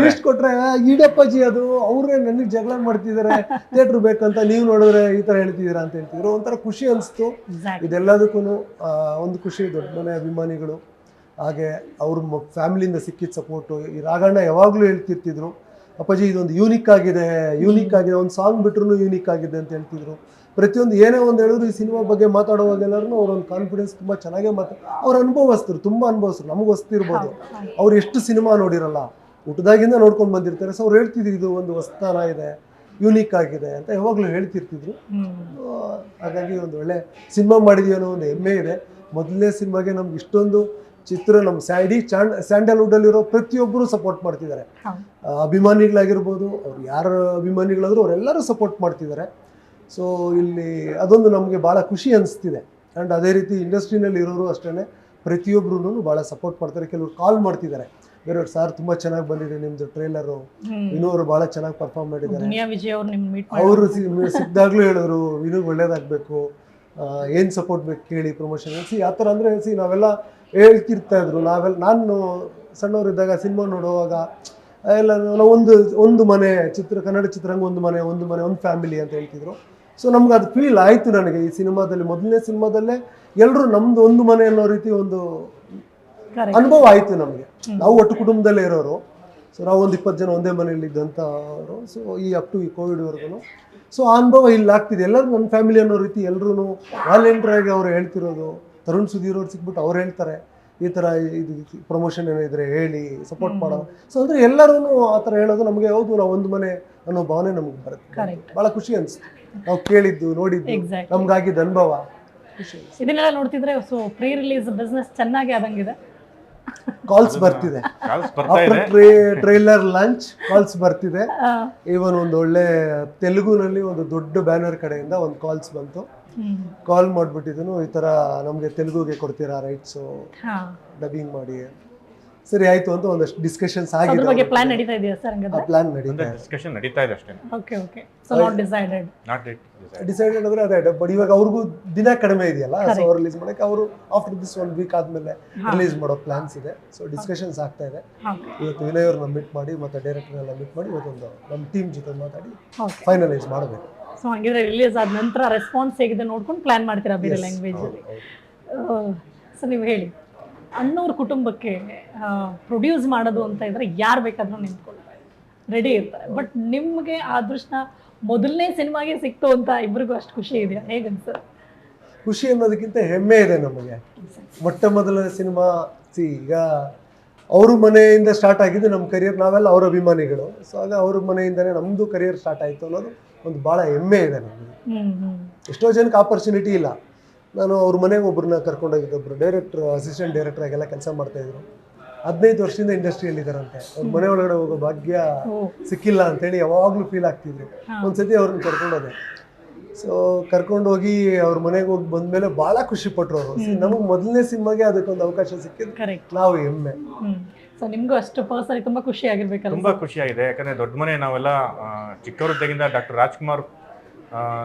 ಲಿಸ್ಟ್ ಕೊಟ್ರೆ "ಆ, ಈಡಪ್ಪಾಜಿ ಅದು ಅವರೇ ನನಗೆ ಜಗಳ ಮಾಡ್ತಿದ್ದಾರೆ ಥಿಯೇಟರ್ ಬೇಕಂತ ನೀವು ನೋಡಿದ್ರೆ ಈ ತರ ಹೇಳ್ತಿದ್ದೀರಾ ಅಂತ ಹೇಳ್ತಿದ್ರು. ಒಂಥರ ಖುಷಿ ಅನಿಸ್ತು. ಇದೆಲ್ಲದಕ್ಕೂ ಒಂದು ಖುಷಿ ದೊಡ್ಡ ಮನೆ ಅಭಿಮಾನಿಗಳು. ಹಾಗೆ ಅವ್ರ ಫ್ಯಾಮಿಲಿಯಿಂದ ಸಿಕ್ಕಿದ ಸಪೋರ್ಟು ಈ ರಾಗಣ್ಣ ಯಾವಾಗಲೂ ಹೇಳ್ತಿರ್ತಿದ್ರು ಅಪ್ಪಾಜಿ ಇದೊಂದು ಯೂನಿಕ್ ಆಗಿದೆ ಯೂನಿಕ್ ಆಗಿದೆ ಒಂದು ಸಾಂಗ್ ಬಿಟ್ರು ಯೂನಿಕ್ ಆಗಿದೆ ಅಂತ ಹೇಳ್ತಿದ್ರು. ಪ್ರತಿಯೊಂದು ಏನೇ ಒಂದು ಹೇಳಿದ್ರು ಈ ಸಿನಿಮಾ ಬಗ್ಗೆ ಮಾತಾಡುವಾಗ ಎಲ್ಲರೂ ಅವ್ರೊಂದು ಕಾನ್ಫಿಡೆನ್ಸ್ ತುಂಬ ಚೆನ್ನಾಗೇ ಮಾತಾಡ ಅವ್ರು ಅನುಭವಿಸ್ತರು ತುಂಬ ಅನುಭವಿಸ್ತರು ನಮ್ಗೆ ಹೊಸ್ತಿರ್ಬೋದು. ಅವ್ರು ಎಷ್ಟು ಸಿನಿಮಾ ನೋಡಿರಲ್ಲ ಊಟದಾಗಿಂದ ನೋಡ್ಕೊಂಡು ಬಂದಿರ್ತಾರೆ. ಸೊ ಅವ್ರು ಹೇಳ್ತಿದ್ರು ಇದು ಒಂದು ಹೊಸ್ತಾನ ಇದೆ ಯೂನಿಕ್ ಆಗಿದೆ ಅಂತ ಯಾವಾಗಲೂ ಹೇಳ್ತಿರ್ತಿದ್ರು. ಹಾಗಾಗಿ ಒಂದು ಒಳ್ಳೆ ಸಿನಿಮಾ ಮಾಡಿದೀವಿ ಅನ್ನೋ ಒಂದು ಹೆಮ್ಮೆ ಇದೆ. ಮೊದಲನೇ ಸಿನಿಮಾಗೆ ನಮ್ಗೆ ಇಷ್ಟೊಂದು ಚಿತ್ರ ನಮ್ಮ ಸ್ಯಾಡಿ ಚಾಂಡ್ ಚಾಂಡ್ ಸ್ಯಾಂಡಲ್ವುಡಲ್ಲಿರೋ ಪ್ರತಿಯೊಬ್ಬರು ಸಪೋರ್ಟ್ ಮಾಡ್ತಿದ್ದಾರೆ. ಅಭಿಮಾನಿಗಳಾಗಿರ್ಬೋದು ಅವ್ರು ಯಾರು ಅಭಿಮಾನಿಗಳಾದರೂ ಅವರೆಲ್ಲರೂ ಸಪೋರ್ಟ್ ಮಾಡ್ತಿದ್ದಾರೆ. ಸೊ ಇಲ್ಲಿ ಅದೊಂದು ನಮಗೆ ಭಾಳ ಖುಷಿ ಅನಿಸ್ತಿದೆ. ಆ್ಯಂಡ್ ಅದೇ ರೀತಿ ಇಂಡಸ್ಟ್ರಿನಲ್ಲಿ ಇರೋರು ಅಷ್ಟೇ ಪ್ರತಿಯೊಬ್ಬರೂ ಭಾಳ ಸಪೋರ್ಟ್ ಮಾಡ್ತಾರೆ. ಕೆಲವರು ಕಾಲ್ ಮಾಡ್ತಿದ್ದಾರೆ. ಬೇರೆಯವ್ರು ಸರ್ ತುಂಬಾ ಚೆನ್ನಾಗಿ ಬಂದಿದೆ ನಿಮ್ದು ಟ್ರೈಲರು ಹ್ಮ್. ಬಹಳ ಅವರು ಚೆನ್ನಾಗಿ ಪರ್ಫಾರ್ಮ್ ಮಾಡಿದ್ದಾರೆ. ದುನಿಯಾ ವಿಜಯ್ ಅವ್ರು ನಿಮ್ ಮೀಟ್ ಮಾಡಿ ಅವರು ಸಿಕ್ಕಿದಾಗ್ಲೂ ಹೇಳಿದ್ರು ಇನ್ನು ಒಳ್ಳೇದಾಗಬೇಕು. ಏನು ಸಪೋರ್ಟ್ ಬೇಕು ಕೇಳಿ ಪ್ರಮೋಷನ್ ಸಿ ಆ ಥರ ಅಂದರೆ ಸಿ ನಾವೆಲ್ಲ ಹೇಳ್ತಿರ್ತಾ ಇದ್ರು. ನಾವೆಲ್ಲ ನಾನು ಸಣ್ಣವರಿದ್ದಾಗ ಸಿನಿಮಾ ನೋಡುವಾಗ ಎಲ್ಲ ನಾವು ಒಂದು ಒಂದು ಮನೆ ಚಿತ್ರ ಕನ್ನಡ ಚಿತ್ರರಂಗ ಒಂದು ಮನೆ ಒಂದು ಮನೆ ಒಂದು ಫ್ಯಾಮಿಲಿ ಅಂತ ಹೇಳ್ತಿದ್ರು. ಸೊ ನಮ್ಗೆ ಅದು ಫೀಲ್ ಆಯಿತು ನನಗೆ ಈ ಸಿನಿಮಾದಲ್ಲಿ. ಮೊದಲನೇ ಸಿನಿಮಾದಲ್ಲೇ ಎಲ್ಲರೂ ನಮ್ದು ಒಂದು ಮನೆ ಅನ್ನೋ ರೀತಿ ಒಂದು ಅನುಭವ ಆಯಿತು ನಮಗೆ. ನಾವು ಒಟ್ಟು ಕುಟುಂಬದಲ್ಲೇ ಇರೋರು. ಸೊ ನಾವು ಒಂದು ಇಪ್ಪತ್ತು ಜನ ಒಂದೇ ಮನೆಯಲ್ಲಿ ಇದ್ದಂಥವರು ಸೊ ಈ ಅಪ್ ಟು ಈ ಕೋವಿಡ್ವರೆಗೂ ಸೊ ಆ ಅನುಭವ ಇಲ್ಲಿ ಆಗ್ತಿದೆ. ಎಲ್ಲರೂ ನನ್ನ ಫ್ಯಾಮಿಲಿ ಅನ್ನೋ ರೀತಿ ಎಲ್ಲರೂ ವಾಲೆಂಟ್ರಾಗಿ ಅವ್ರು ಹೇಳ್ತಿರೋದು. ತರುಣ್ ಸುಧೀರ್ ಅವ್ರು ಸಿಕ್ಬಿಟ್ಟು ಅವ್ರು ಹೇಳ್ತಾರೆ. ಈ ಥರ ಇದು ಪ್ರಮೋಷನ್ ಏನೋ ಇದ್ರೆ ಹೇಳಿ ಸಪೋರ್ಟ್ ಮಾಡೋ. ಸೊ ಅಂದರೆ ಎಲ್ಲರೂ ಆ ಥರ ಹೇಳೋದು ನಮಗೆ ಹೌದು ನಾವು ಒಂದು ಮನೆ ಅನ್ನೋ ಭಾವನೆ ನಮಗೆ ಬರುತ್ತೆ. ಭಾಳ ಖುಷಿ ಅನ್ಸುತ್ತೆ. ನಾವು ಕೇಳಿದ್ದು ನೋಡಿದ್ದು. ನಮ್ಗಾಗಿದ್ದ ಅನುಭವ. ಇದನ್ನೆಲ್ಲ ನೋಡ್ತಿದ್ರೆ ಸೊ ಪ್ರೀ ರಿಲೀಸ್ ಬಿಸ್ನೆಸ್ ಚೆನ್ನಾಗಿ ಆದಂಗಿದೆ. ಕಾಲ್ಸ್ ಬರ್ತಿದೆ. ಕಾಲ್ಸ್ ಬರ್ತಾ ಇದೆ. ಟ್ರೈಲರ್ ಲಾಂಚ್ ಕಾಲ್ಸ್ ಬರ್ತಿದೆ. ಈವನ್ ಒಂದು ಒಳ್ಳೆ ತೆಲುಗುನಲ್ಲಿ ಒಂದು ದೊಡ್ಡ ಬ್ಯಾನರ್ ಕಡೆಯಿಂದ ಒಂದು ಕಾಲ್ಸ್ ಬಂತು. ಕಾಲ್ ಮಾಡ್ಬಿಟ್ಟಿದನು ಈ ತರ ನಮ್ಗೆ ತೆಲುಗುಗೆ ಕೊಡ್ತೀರಾ ರೈಟ್ಸು ಹಾ. ಡಬ್ಬಿಂಗ್ ಮಾಡಿ. ಸರಿ ಆಯ್ತು ಅಂತ ಒಂದಷ್ಟು ಡಿಸ್ಕಷನ್ಸ್ ಅದ್ರ ಬಗ್ಗೆ ಪ್ಲಾನ್ ನಡೀತಾ ಇದೆಯಾ ಸರ್ ಹಂಗಾದ್ರೆ? ಪ್ಲಾನ್ ನಡೀತಾ ಇದೆ. ಡಿಸ್ಕಷನ್ ನಡೀತಾ ಇದೆ ಅಷ್ಟೇ okay okay so not decided not it decided ಅಂದ್ರೆ ಅದೇ ಬಟ್ ಇವಾಗ ಅವ್ರಿಗೂ ದಿನ ಕಡಿಮೆ ಇದೆಯಲ್ಲ ಸೊ ಅವ್ರು ರಿಲೀಸ್ ಮಾಡಕ್ಕೆ ಅವರು ಆಫ್ಟರ್ ದಿಸ್ ಒನ್ ವೀಕ್ ಆದ್ಮೇಲೆ ರಿಲೀಸ್ ಮಾಡೋ ಪ್ಲಾನ್ಸ್ ಇದೆ. ಸೊ ಡಿಸ್ಕಷನ್ಸ್ ಆಗ್ತಾ ಇದೆ. ಇವತ್ತು ವಿನಯ್ ಅವ್ರನ್ನ ಮೀಟ್ ಮಾಡಿ ಮತ್ತೆ ಡೈರೆಕ್ಟರ್ನೆಲ್ಲ ಮೀಟ್ ಮಾಡಿ ಇವತ್ತೊಂದು ನಮ್ಮ ಟೀಮ್ ಜೊತೆ ಮಾತಾಡಿ ಫೈನಲೈಸ್ ಮಾಡಬೇಕು. ಸೊ ಹಂಗಿದ್ರೆ ರಿಲೀಸ್ ಆದ ನಂತರ ರೆಸ್ಪಾನ್ಸ್ ಹೇಗಿದೆ ನೋಡ್ಕೊಂಡು ಪ್ಲಾನ್ ಮಾಡ್ತೀರಾ ಬೇರೆ ಲ್ಯಾಂಗ್ವೇಜ್ ಅಲ್ಲಿ? ಸೊ ನೀವು ಹೇಳಿ. ಅಣ್ಣವ್ರ ಕುಟುಂಬಕ್ಕೆ ಪ್ರೊಡ್ಯೂಸ್ ಮಾಡೋದು ಅಂತ ಇದ್ರೆ ಯಾರು ಬೇಕಾದ್ರೂ ನಿಂತ್ಕೊಳ್ತಾರೆ. ರೆಡಿ ಇರ್ತಾರೆ. ಬಟ್ ನಿಮಗೆ ಆ ಅದೃಷ್ಟ ಮೊದಲನೇ ಸಿನಿಮಾಗೆ ಸಿಕ್ತು ಅಂತ ಇಬ್ರಿಗೂ ಅಷ್ಟು ಖುಷಿ ಇದೆಯಾ? ಹೇಗನ್ಸರ್ ಖುಷಿ ಅನ್ನೋದಕ್ಕಿಂತ ಹೆಮ್ಮೆ ಇದೆ ನಮಗೆ. ಮೊಟ್ಟ ಮೊದಲ ಸಿನಿಮಾ ಸಿ ಈಗ ಅವ್ರ ಮನೆಯಿಂದ ಸ್ಟಾರ್ಟ್ ಆಗಿದ್ದು ನಮ್ಮ ಕರಿಯರ್ ನಾವೆಲ್ಲ ಅವ್ರ ಅಭಿಮಾನಿಗಳು. ಸೊ ಆಗ ಅವ್ರ ಮನೆಯಿಂದನೇ ನಮ್ಮದು ಕರಿಯರ್ ಸ್ಟಾರ್ಟ್ ಆಯಿತು ಅನ್ನೋದು ಒಂದು ಭಾಳ ಹೆಮ್ಮೆ ಇದೆ ನಮಗೆ. ಎಷ್ಟೋ ಜನಕ್ಕೆ ಆಪರ್ಚುನಿಟಿ ಇಲ್ಲ. ನಾನು ಅವ್ರ ಮನೆಗೆ ಒಬ್ಬರನ್ನ ಕರ್ಕೊಂಡೋಗಿದ್ದೆ ಒಬ್ರು ಡೈರೆಕ್ಟ್ರು ಅಸಿಸ್ಟೆಂಟ್ ಡೈರೆಕ್ಟರ್ ಆಗೆಲ್ಲ ಕೆಲಸ ಮಾಡ್ತಾಯಿದ್ರು ಹದಿನೈದು ವರ್ಷದಿಂದ ಇಂಡಸ್ಟ್ರಿಯಲ್ಲಿ ಇದ್ದಾರಂತೆ. ಅವ್ರ ಮನೆ ಒಳಗಡೆ ಹೋಗೋ ಭಾಗ್ಯ ಸಿಕ್ಕಿಲ್ಲ ಅಂತೇಳಿ ಯಾವಾಗಲೂ ಫೀಲ್ ಆಗ್ತಿದ್ರು. ಒಂದ್ಸತಿ ಅವ್ರನ್ನ ಕರ್ಕೊಂಡೋದೆ ಸೊ ಕರ್ಕೊಂಡೋಗಿ ಅವ್ರ ಮನೆಗೆ ಹೋಗಿ ಬಂದ್ಮೇಲೆ ಭಾಳ ಖುಷಿ ಪಟ್ರು ಅವರು. ನಮಗೆ ಮೊದಲನೇ ಸಿನಿಮಾಗೆ ಅದಕ್ಕೊಂದು ಅವಕಾಶ ಸಿಕ್ಕಿದ್ದು ಕರೆಕ್ಟ್ ನಾವು ಹೆಮ್ಮೆ. ಹ್ಮ್. ಸೊ ನಿಮ್ಗೂ ಅಷ್ಟು ಪರ್ಸನ್ ತುಂಬಾ ಖುಷಿ ಆಗಿರ್ಬೇಕಲ್ಲ ತುಂಬಾ ಖುಷಿ ಆಗಿದೆ. ಯಾಕಂದ್ರೆ ದೊಡ್ಡ ಮನೆ ನಾವೆಲ್ಲ ಚಿಕ್ಕವರಿದ್ದಾಗಿಂದ ಡಾಕ್ಟರ್ ರಾಜ್ಕುಮಾರ್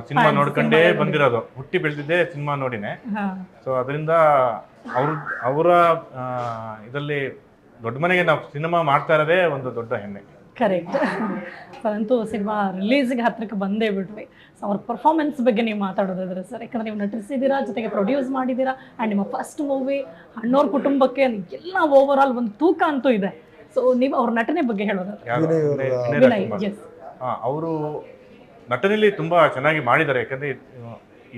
ಸಿನಿಮಾ ನೋಡ್ಕೊಂಡೇ ಬಂದಿರೋದು. ಹುಟ್ಟಿ ಬೆಳೆದಿದ್ದೆ ಸಿನಿಮಾ ನೋಡಿನೇ. ಸೊ ಅದರಿಂದ ಅವ್ರ ಅವರ ಇದರಲ್ಲಿ ದೊಡ್ಡ ಮನೆಗೆ ನಾವು ಸಿನಿಮಾ ಮಾಡ್ತಾ ಇರೋದೇ ಒಂದು ದೊಡ್ಡ ಹೆಮ್ಮೆ. ಕರೆಕ್ಟ್ ಅದಂತೂ ಸಿನಿಮಾ ರಿಲೀಸ್ಗೆ ಹತ್ರಕ್ಕೆ ಬಂದೇ ಬಿಟ್ವಿ ಸೊ ಅವ್ರ ಪರ್ಫಾರ್ಮೆನ್ಸ್ ಬಗ್ಗೆ ನೀವು ಮಾತಾಡೋದಾದ್ರೆ ಸರ್ ಯಾಕಂದ್ರೆ ನೀವು ನಟಿಸಿದ್ದೀರಾ ಜೊತೆಗೆ ಪ್ರೊಡ್ಯೂಸ್ ಮಾಡಿದ್ದೀರಾ ಆ್ಯಂಡ್ ನಿಮ್ಮ ಫಸ್ಟ್ ಮೂವಿ ಅಣ್ಣವ್ರ ಕುಟುಂಬಕ್ಕೆ ಎಲ್ಲ ಓವರ್ ಆಲ್ ಒಂದು ತೂಕ ಅಂತೂ ಇದೆ. ಸೊ ನೀವು ಅವ್ರ ನಟನೆ ಬಗ್ಗೆ ಹೇಳೋದಾದ್ರೆ. ಅವ್ರ- ನಟನೆಯಲ್ಲಿ ತುಂಬ ಚೆನ್ನಾಗಿ ಮಾಡಿದ್ದಾರೆ. ಯಾಕಂದ್ರೆ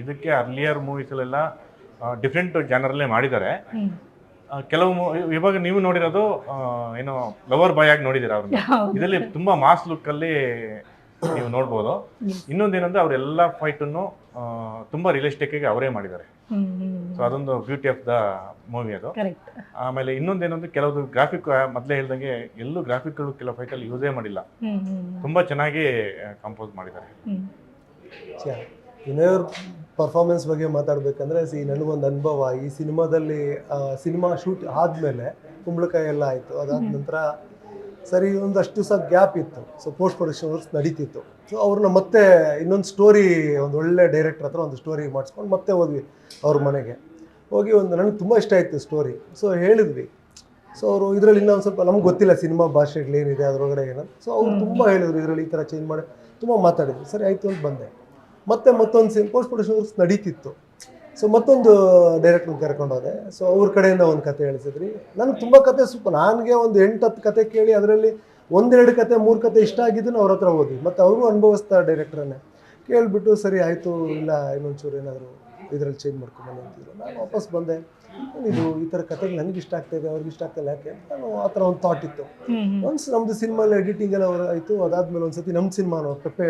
ಇದಕ್ಕೆ ಅರ್ಲಿಯರ್ ಮೂವೀಸಲ್ಲೆಲ್ಲ ಡಿಫ್ರೆಂಟ್ ಜಾನರಲ್ಲೇ ಮಾಡಿದ್ದಾರೆ. ಕೆಲವು ಇವಾಗ ನೀವು ನೋಡಿರೋದು ಏನು ಲವರ್ ಬಾಯ್ ಆಗಿ ನೋಡಿದ್ದೀರಾ ಅವ್ರನ್ನ? ಇದರಲ್ಲಿ ತುಂಬ ಮಾಸ್ ಲುಕ್ ಅಲ್ಲಿ ನೀವು ನೋಡ್ಬೋದು. ಇನ್ನೊಂದೇನಂದ್ರೆ ಅವರೆಲ್ಲ ಫೈಟನ್ನು ತುಂಬ ರಿಯಲಿಸ್ಟಿಕ್ಗೆ ಅವರೇ ಮಾಡಿದ್ದಾರೆ. ಸೊ ಅದೊಂದು ಬ್ಯೂಟಿ ಆಫ್ ದ ಮೂವಿ ಅದು. ಕರೆಕ್ಟ್ ಆಮೇಲೆ ಇನ್ನೊಂದೇನಂದ್ರೆ ಕೆಲವೊಂದು ಗ್ರಾಫಿಕ್ ಮೊದಲೇ ಹೇಳ್ದಂಗೆ ಎಲ್ಲೂ ಗ್ರಾಫಿಕ್ಗಳು ಕೆಲವು ಫೈಟಲ್ಲಿ ಯೂಸೇ ಮಾಡಿಲ್ಲ. ತುಂಬಾ ಚೆನ್ನಾಗಿ ಕಂಪೋಸ್ ಮಾಡಿದ್ದಾರೆ. ಹ್ಮ್. ಛೆ, ವಿನಯ್ ಪರ್ಫಾರ್ಮೆನ್ಸ್ ಬಗ್ಗೆ ಮಾತಾಡ್ಬೇಕಂದ್ರೆ ಸಿ ನನಗೊಂದು ಅನುಭವ. ಈ ಸಿನಿಮಾದಲ್ಲಿ ಸಿನಿಮಾ ಶೂಟ್ ಆದಮೇಲೆ ಕುಂಬಳಕಾಯಿ ಎಲ್ಲ ಆಯಿತು. ಅದಾದ ನಂತರ ಸರಿ ಒಂದಷ್ಟು ದಿವಸ ಗ್ಯಾಪ್ ಇತ್ತು. ಸೊ ಪೋಸ್ಟ್ ಪ್ರೊಡಕ್ಷನ್ ವರ್ಕ್ಸ್ ನಡೀತಿತ್ತು. ಸೊ ಅವ್ರನ್ನ ಮತ್ತೆ ಇನ್ನೊಂದು ಸ್ಟೋರಿ ಒಂದು ಒಳ್ಳೆ ಡೈರೆಕ್ಟರ್ ಹತ್ರ ಒಂದು ಸ್ಟೋರಿ ಮಾಡಿಸ್ಕೊಂಡು ಮತ್ತೆ ಹೋದ್ವಿ ಅವ್ರ ಮನೆಗೆ. ಹೋಗಿ ಒಂದು ನನಗೆ ತುಂಬ ಇಷ್ಟ ಆಯಿತು ಸ್ಟೋರಿ ಸೊ ಹೇಳಿದ್ವಿ. ಸೊ ಅವರು ಇದರಲ್ಲಿ ಇನ್ನೊಂದು ಸ್ವಲ್ಪ ನಮ್ಗೆ ಗೊತ್ತಿಲ್ಲ ಸಿನಿಮಾ ಭಾಷೆಗಳು ಏನಿದೆ ಅದರೊಳಗಡೆ ಏನಂತ. ಸೊ ಅವ್ರು ತುಂಬ ಹೇಳಿದ್ರು ಇದರಲ್ಲಿ ಈ ಥರ ಚೇಂಜ್ ಮಾಡಿ. ತುಂಬ ಮಾತಾಡಿದ್ರು. ಸರಿ ಆಯಿತು ಅಂತ ಬಂದೆ. ಮತ್ತೆ ಮತ್ತೊಂದು ಸಿನ್ ಪೋಸ್ಟ್ ಪ್ರೊಡಕ್ಷನ್ ವರ್ಕ್ಸ್ ನಡೀತಿತ್ತು. ಸೊ ಮತ್ತೊಂದು ಡೈರೆಕ್ಟ್ರ್ ಕರ್ಕೊಂಡು ಹೋದೆ. ಸೊ ಅವ್ರ ಕಡೆಯಿಂದ ಒಂದು ಕತೆ ಹೇಳಿಸಿದ್ರಿ. ನನಗೆ ತುಂಬ ಕತೆ ಸ್ವಲ್ಪ ನನಗೆ ಒಂದು ಎಂಟು ಹತ್ತು ಕತೆ ಕೇಳಿ ಅದರಲ್ಲಿ ಒಂದೆರಡು ಕತೆ ಮೂರು ಕತೆ ಇಷ್ಟ ಆಗಿದ್ದನ್ನು ಅವ್ರ ಹತ್ರ ಹೋಗಿ ಮತ್ತು ಅವರು ಅನುಭವಿಸ್ತಾ ಡೈರೆಕ್ಟ್ರನ್ನೇ ಕೇಳಿಬಿಟ್ಟು ಸರಿ ಆಯಿತು. ಇಲ್ಲ ಇನ್ನೊಂಚೂರು ಏನಾದರೂ ಇದರಲ್ಲಿ ಚೇಂಜ್ ಮಾಡ್ಕೊಂಡು ಅಂತಿದ್ರು. ನಾನು ವಾಪಸ್ ಬಂದೆ. ಇದು ಈ ಥರ ಕತೆಗೆ ನನಗೆ ಇಷ್ಟ ಆಗ್ತಾಯಿದೆ ಅವ್ರಿಗೆ ಇಷ್ಟ ಆಗ್ತಾಯಿಲ್ಲ ಯಾಕೆ ಅಂತ ನಾನು ಆ ಥರ ಒಂದು ಥಾಟ್ ಇತ್ತು. ಒನ್ಸ್ ನಮ್ಮದು ಸಿನಿಮಾಲಿ ಎಡಿಟಿಂಗ್ ಎಲ್ಲ ಅವ್ರು ಆಯಿತು ಅದಾದಮೇಲೆ ಒಂದು ಸತಿ ನಮ್ಮ ಸಿನಿಮಾನು ಪೆಪ್ಪೆ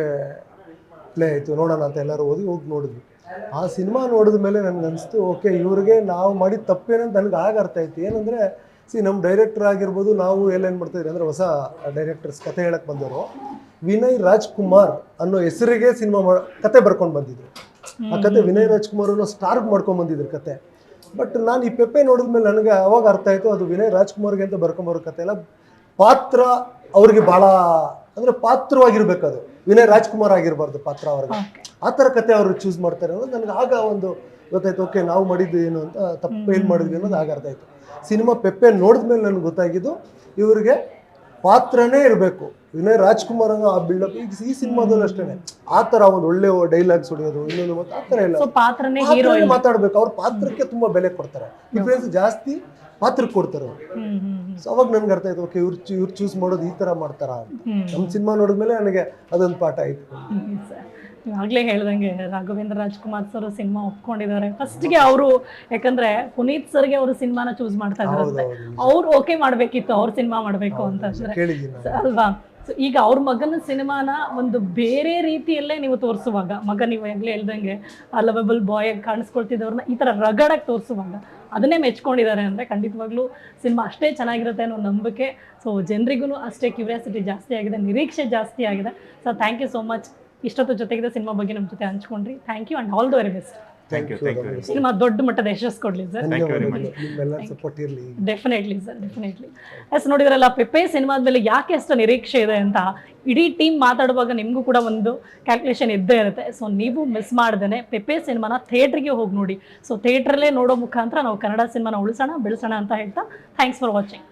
ಪ್ಲೇ ಆಯಿತು ನೋಡೋಣ ಅಂತ ಎಲ್ಲರೂ ಓದಿ ಹೋಗಿ ನೋಡಿದ್ವಿ. ಆ ಸಿನಿಮಾ ನೋಡಿದ ಮೇಲೆ ನನಗೆ ಅನಿಸ್ತು ಓಕೆ ಇವ್ರಿಗೆ ನಾವು ಮಾಡಿದ ತಪ್ಪೇನಂತ ನನಗೆ ಆಗ ಅರ್ಥ ಆಯ್ತು. ಏನಂದರೆ ಸಿ ನಮ್ಮ ಡೈರೆಕ್ಟರ್ ಆಗಿರ್ಬೋದು ನಾವು ಎಲ್ಲೇನು ಮಾಡ್ತಾಯಿದ್ರಿ ಅಂದರೆ ಹೊಸ ಡೈರೆಕ್ಟರ್ಸ್ ಕತೆ ಹೇಳಕ್ಕೆ ಬಂದವರು. ವಿನಯ್ ರಾಜ್ಕುಮಾರ್ ಅನ್ನೋ ಹೆಸರಿಗೆ ಸಿನಿಮಾ ಮಾಡ ಕತೆ ಬರ್ಕೊಂಡು ಬಂದಿದ್ರು. ಆ ಕತೆ ವಿನಯ್ ರಾಜ್ಕುಮಾರ್ ಅನ್ನೋ ಸ್ಟಾರ್ಗ್ ಮಾಡ್ಕೊಂಡು ಬಂದಿದ್ರು ಕತೆ. ಬಟ್ ನಾನು ಈ ಪೆಪ್ಪೆ ನೋಡಿದ್ಮೇಲೆ ನನಗೆ ಅವಾಗ ಅರ್ಥ ಆಯಿತು ಅದು ವಿನಯ್ ರಾಜ್ಕುಮಾರ್ಗೆ ಅಂತ ಬರ್ಕೊಂಬರೋ ಕತೆ ಎಲ್ಲ ಪಾತ್ರ ಅವ್ರಿಗೆ ಭಾಳ ಅಂದರೆ ಪಾತ್ರವಾಗಿರ್ಬೇಕು ಅದು ವಿನಯ್ ರಾಜ್ಕುಮಾರ್ ಆಗಿರಬಾರ್ದು ಪಾತ್ರ ಅವ್ರಿಗೆ. ಆ ಥರ ಕತೆ ಅವರು ಚೂಸ್ ಮಾಡ್ತಾರೆ ಅನ್ನೋದು ನನಗೆ ಆಗ ಒಂದು ಗೊತ್ತಾಯ್ತು ಓಕೆ ನಾವು ಮಾಡಿದ್ದು ಏನು ಅಂತ ತಪ್ಪು ಏನು ಮಾಡಿದ್ವಿ ಅನ್ನೋದು ಆಗ ಅರ್ಥ ಆಯ್ತು. ಸಿನಿಮಾ ಪೆಪ್ಪೆ ನೋಡಿದ್ಮೇಲೆ ನನಗೆ ಗೊತ್ತಾಗಿದ್ದು ಇವರಿಗೆ ಪಾತ್ರನೇ ಇರಬೇಕು. ವಿನಯ್ ರಾಜ್ಕುಮಾರ್ ಅನ್ನೋ ಆ ಬಿಲ್ಡಪ್ ಈಗ ಈ ಸಿನಿಮಾದಲ್ಲಿ ಅಷ್ಟೇ ಆ ತರ ಒಂದು ಒಳ್ಳೆ ಡೈಲಾಗ್ಸ್ ಹೊಡೆಯೋದು ಇನ್ನೊಂದು ಮತ್ತೆ ಆ ತರ ಇಲ್ಲ. ಪಾತ್ರನೇ ಪಾತ್ರನೇ ಮಾತಾಡ್ಬೇಕು. ಅವ್ರ ಪಾತ್ರಕ್ಕೆ ತುಂಬಾ ಬೆಲೆ ಕೊಡ್ತಾರೆ. ಡಿಫ್ರೆನ್ಸ್ ಜಾಸ್ತಿ ಪಾತ್ರಕ್ಕೆ ಕೊಡ್ತಾರೆ ಸೊ ಅವಾಗ ನನ್ಗೆ ಅರ್ಥ ಆಯ್ತು ಓಕೆ ಇವ್ರು ಇವ್ರು ಚೂಸ್ ಮಾಡೋದು ಈ ತರ ಮಾಡ್ತಾರ ಅಂತ. ನಮ್ಮ ಸಿನಿಮಾ ನೋಡಿದ್ಮೇಲೆ ನನಗೆ ಅದೊಂದು ಪಾಠ ಆಯ್ತು. ಆಗ್ಲೇ ಹೇಳ್ದಂಗೆ ರಾಘವೇಂದ್ರ ರಾಜ್ಕುಮಾರ್ ಸರ್ ಸಿನಿಮಾ ಒಪ್ಕೊಂಡಿದ್ದಾರೆ. ಫಸ್ಟ್ಗೆ ಅವರು ಯಾಕಂದ್ರೆ ಪುನೀತ್ ಸರ್ಗೆ ಅವರು ಸಿನಿಮಾನ ಚೂಸ್ ಮಾಡ್ತಾ ಇದ್ರು ಅವ್ರು ಓಕೆ ಮಾಡ್ಬೇಕಿತ್ತು ಅವ್ರ ಸಿನಿಮಾ ಮಾಡ್ಬೇಕು ಅಂತ. ಅಲ್ವಾ? ಈಗ ಅವ್ರ ಮಗನ ಸಿನಿಮಾನ ಒಂದು ಬೇರೆ ರೀತಿಯಲ್ಲೇ ನೀವು ತೋರಿಸುವಾಗ, ಮಗ ನೀವು ಹೆಂಗ್ಲೇ ಹೇಳ್ದಂಗೆ ಲವಬಲ್ ಬಾಯ್ ಆಗಿ ಕಾಣಿಸ್ಕೊಳ್ತಿದ್ದವ್ರನ್ನ ಈ ಥರ ರಗಡಾಗಿ ತೋರಿಸುವಾಗ, ಅದನ್ನೇ ಮೆಚ್ಕೊಂಡಿದ್ದಾರೆ ಅಂದರೆ ಖಂಡಿತವಾಗ್ಲೂ ಸಿನಿಮಾ ಅಷ್ಟೇ ಚೆನ್ನಾಗಿರುತ್ತೆ ಅನ್ನೋ ನಂಬಿಕೆ. ಸೊ ಜನರಿಗೂ ಅಷ್ಟೇ ಕ್ಯೂರಿಯಾಸಿಟಿ ಜಾಸ್ತಿ ಆಗಿದೆ, ನಿರೀಕ್ಷೆ ಜಾಸ್ತಿ ಆಗಿದೆ. So thank you so much ಇಷ್ಟೊತ್ತು ಜೊತೆಗಿದೆ ಸಿನಿಮಾ ಬಗ್ಗೆ ನಮ್ಮ ಜೊತೆ ಹಂಚ್ಕೊಂಡ್ರಿ. Thank you and all the very best thank you thank you cinema ದೊಡ್ಡ ಮಟ್ಟದ ಯಶಸ್ಸು ಕೊಡ್ಲಿ ಸರ್. ನಿಮ್ಮೆಲ್ಲರ ಸಪೋರ್ಟ್ ಇರಲಿ. ಡೆಫಿನೆಟ್ಲಿ ಸರ್ ಡೆಫಿನೆಟ್ಲಿ ಎಸ್ ನೋಡಿದ್ರಲ್ಲ ಪೆಪ್ಪೆ ಸಿನಿಮಾದ ಮೇಲೆ ಯಾಕೆ ಅಷ್ಟು ನಿರೀಕ್ಷೆ ಇದೆ ಅಂತ ಇಡೀ ಟೀಮ್ ಮಾತಾಡುವಾಗ ನಿಮಗೂ ಕೂಡ ಒಂದು ಕ್ಯಾಲ್ಕುಲೇಷನ್ ಇದ್ದೇ ಇರುತ್ತೆ. ಸೊ ನೀವು ಮಿಸ್ ಮಾಡ್ದೇನೆ ಪೆಪ್ಪೆ ಸಿನಿಮಾನ ಥಿಯೇಟ್ರಿಗೆ ಹೋಗಿ ನೋಡಿ. ಸೊ ಥಿಯೇಟ್ರಲ್ಲೇ ನೋಡೋ ಮುಖಾಂತರ ನಾವು ಕನ್ನಡ ಸಿನಿಮಾನ ಉಳಿಸೋಣ ಬೆಳೆಸೋಣ ಅಂತ ಹೇಳ್ತಾ ಥ್ಯಾಂಕ್ಸ್ ಫಾರ್ ವಾಚಿಂಗ್